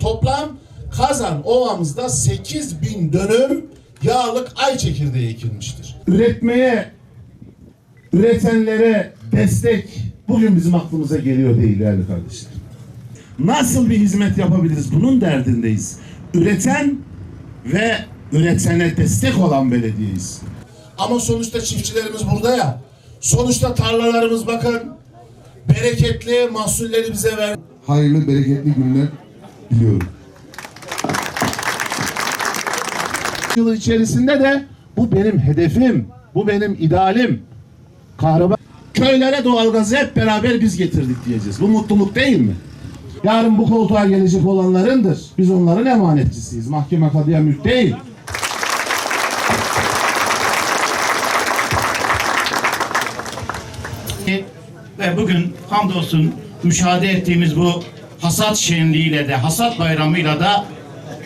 Toplam Kazan Ovamızda 8 bin dönüm yağlık ay çekirdeği ekilmiştir. üretmeye, üretenlere destek bugün bizim aklımıza geliyor değil değerli kardeşler. Nasıl bir hizmet yapabiliriz? Bunun derdindeyiz. Üreten ve üretene destek olan belediyeyiz. Ama sonuçta çiftçilerimiz burada ya. Sonuçta tarlalarımız bakın bereketli mahsulleri bize ver. hayırlı, bereketli günler diliyorum. Yıl içerisinde de bu benim hedefim, bu benim idealim. Kahraman köylere doğalgazı hep beraber biz getirdik diyeceğiz. Bu mutluluk değil mi? Yarın bu koltuğa gelecek olanlarındır. Biz onların emanetçisiyiz. Mahkeme kadıya mülk değil. Ve bugün hamdolsun müşahede ettiğimiz bu hasat şenliğiyle de, hasat bayramıyla da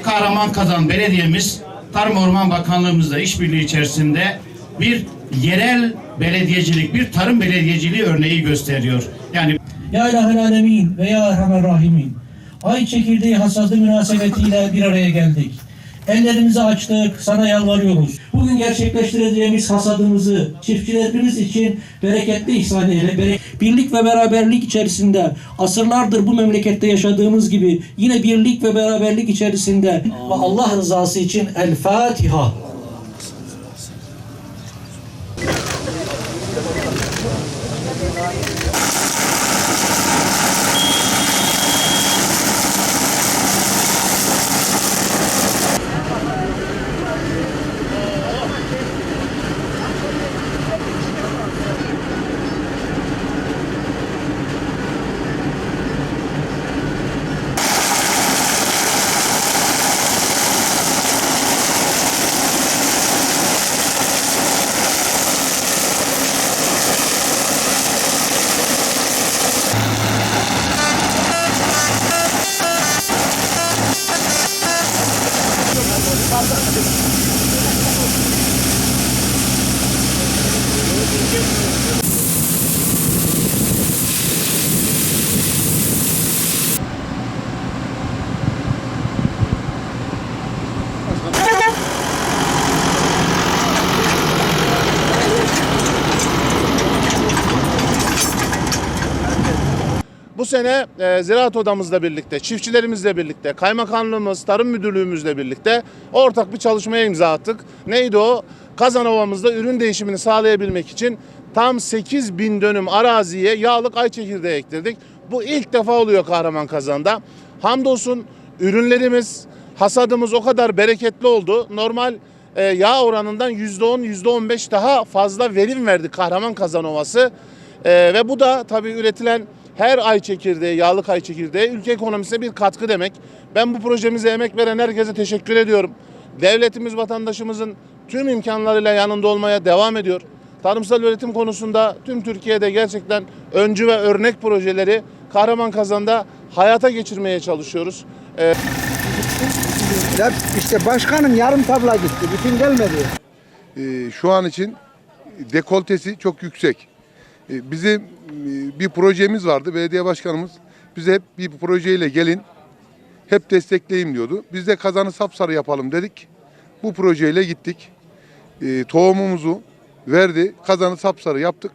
Kahraman Kazan Belediyemiz Tarım Orman Bakanlığımızla işbirliği içerisinde bir yerel belediyecilik, bir tarım belediyeciliği örneği gösteriyor. Yani Ya İlahel Alemin ve Ya Rahimin. Ay çekirdeği hasadı münasebetiyle bir araya geldik. Ellerimizi açtık, sana yalvarıyoruz. Bugün gerçekleştireceğimiz hasadımızı çiftçilerimiz için bereketli ihsan eyle. Birlik ve beraberlik içerisinde asırlardır bu memlekette yaşadığımız gibi yine birlik ve beraberlik içerisinde ve Allah rızası için El Fatiha. Sene e, Ziraat Odamızla birlikte, çiftçilerimizle birlikte, kaymakamlığımız, tarım müdürlüğümüzle birlikte ortak bir çalışmaya imza attık. Neydi o? Kazanova'mızda ürün değişimini sağlayabilmek için tam 8 bin dönüm araziye yağlık ay çekirdeği ektirdik. Bu ilk defa oluyor Kahraman Kazan'da. Hamdolsun ürünlerimiz, hasadımız o kadar bereketli oldu. Normal e, yağ oranından %10, %15 daha fazla verim verdi Kahraman Kazanovası. Ee, ve bu da tabii üretilen her ay çekirdeği, yağlık ay çekirdeği ülke ekonomisine bir katkı demek. Ben bu projemize emek veren herkese teşekkür ediyorum. Devletimiz vatandaşımızın tüm imkanlarıyla yanında olmaya devam ediyor. Tarımsal üretim konusunda tüm Türkiye'de gerçekten öncü ve örnek projeleri Kahraman Kazan'da hayata geçirmeye çalışıyoruz. Ya işte başkanım yarım tabla gitti. Bütün gelmedi. Ee, şu an için dekoltesi çok yüksek. Ee, bizim e, bir projemiz vardı. Belediye başkanımız bize hep bir projeyle gelin, hep destekleyin diyordu. Biz de kazanı sapsarı yapalım dedik. Bu projeyle gittik. Ee, tohumumuzu verdi. Kazanı sapsarı yaptık.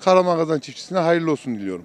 Karaman kazan çiftçisine hayırlı olsun diliyorum.